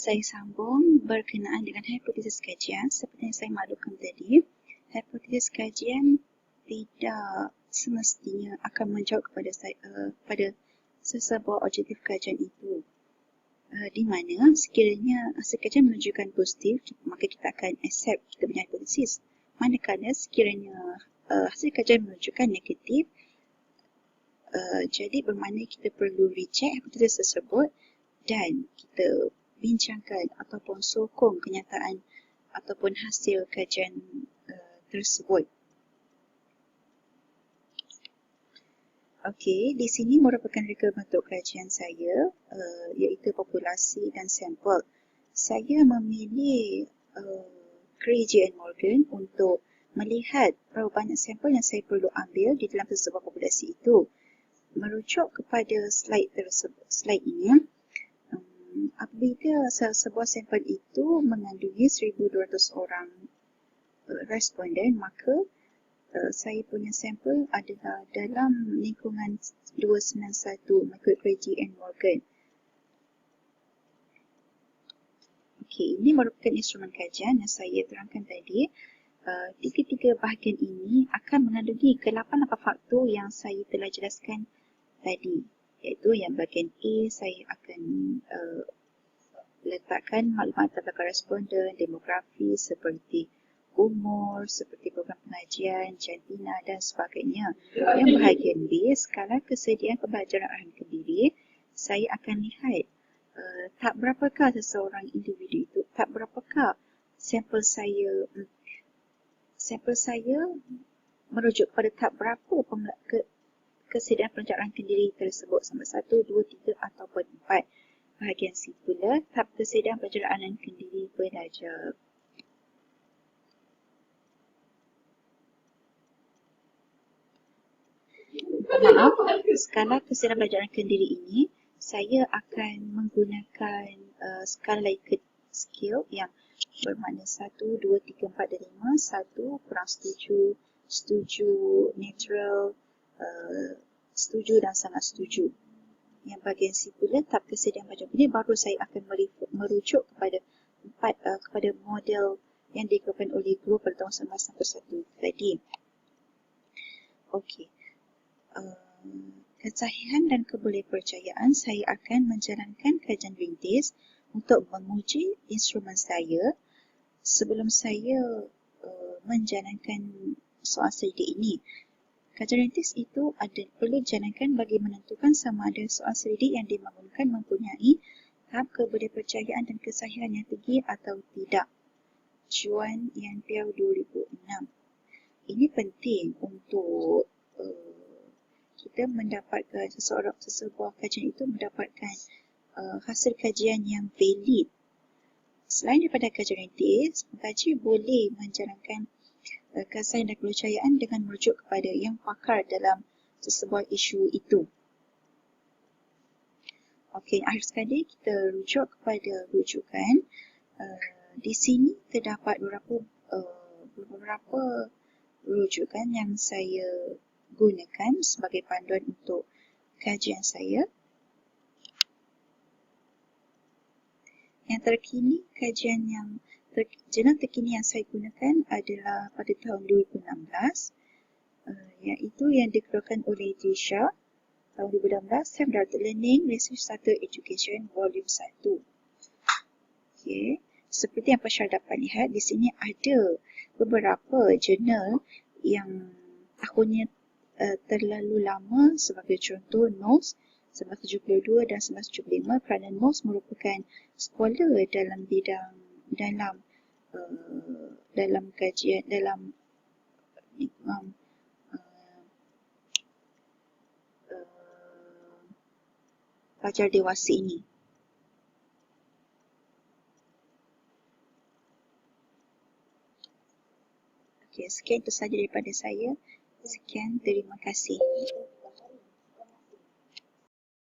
saya sambung berkenaan dengan hipotesis kajian seperti yang saya maklumkan tadi. Hipotesis kajian tidak semestinya akan menjawab kepada saya uh, pada sesebuah objektif kajian itu. Uh, di mana sekiranya hasil kajian menunjukkan positif, maka kita akan accept kita punya hipotesis. Manakala sekiranya uh, hasil kajian menunjukkan negatif, uh, jadi bermakna kita perlu reject hipotesis tersebut dan kita bincangkan ataupun sokong kenyataan ataupun hasil kajian uh, tersebut. Okey, di sini merupakan reka bentuk kajian saya uh, iaitu populasi dan sampel. Saya memilih uh, Cray J. Morgan untuk melihat berapa banyak sampel yang saya perlu ambil di dalam sebuah populasi itu. Merujuk kepada slide tersebut, slide ini, apabila sebuah sampel itu mengandungi 1200 orang uh, responden maka uh, saya punya sampel adalah dalam lingkungan 291 mengikut Craigie and Morgan. Okey, ini merupakan instrumen kajian yang saya terangkan tadi. Tiga-tiga bahagian ini akan mengandungi ke-8 apa faktor yang saya telah jelaskan tadi iaitu yang bahagian A saya akan uh, letakkan maklumat tentang koresponden, demografi seperti umur, seperti program pengajian, jantina dan sebagainya. Yang bahagian B, skala kesediaan pembelajaran arahan kendiri, saya akan lihat uh, tak berapakah seseorang individu itu, tak berapakah sampel saya sampel saya merujuk kepada tak berapa ke, kesediaan perencanaan kendiri tersebut sama satu, dua, tiga ataupun empat. Bahagian C pula, tahap kesediaan pencernaan kendiri belajar. Maaf, skala kesediaan pelajaran kendiri ini saya akan menggunakan uh, skala Likert skill yang bermakna 1, 2, 3, 4 dan 5 1 kurang setuju, setuju, neutral, uh, setuju dan sangat setuju. Yang bahagian C pula tahap kesediaan macam ini baru saya akan merujuk kepada empat uh, kepada model yang dikeluarkan oleh guru pada tahun 1991 tadi. Okey. Uh, kesahihan dan kebolehpercayaan saya akan menjalankan kajian rintis untuk menguji instrumen saya sebelum saya uh, menjalankan soal selidik ini. Kajian rintis itu ada perlu dijalankan bagi menentukan sama ada soal selidik yang dibangunkan mempunyai tahap kebolehpercayaan dan kesahihan yang tinggi atau tidak. Juan Yan Piao 2006. Ini penting untuk uh, kita mendapatkan seseorang sesebuah kajian itu mendapatkan uh, hasil kajian yang valid. Selain daripada kajian rintis, pengkaji boleh menjalankan kesan dan kepercayaan dengan merujuk kepada yang pakar dalam sesebuah isu itu. Okey, akhir sekali kita rujuk kepada rujukan. Uh, di sini terdapat beberapa uh, beberapa rujukan yang saya gunakan sebagai panduan untuk kajian saya. Yang terkini, kajian yang Jurnal terkini yang saya gunakan adalah pada tahun 2016 uh, iaitu yang dikeluarkan oleh Jisha tahun 2016 Time Directed Learning Research Starter Education Volume 1. Okay. Seperti yang Pasha dapat lihat di sini ada beberapa jurnal yang tahunnya uh, terlalu lama sebagai contoh NOS 1972 dan 1975 kerana NOS merupakan sekolah dalam bidang dalam uh, dalam kajian dalam uh, uh, pelajar dewasa ini. Okay, sekian itu sahaja daripada saya. Sekian, terima kasih.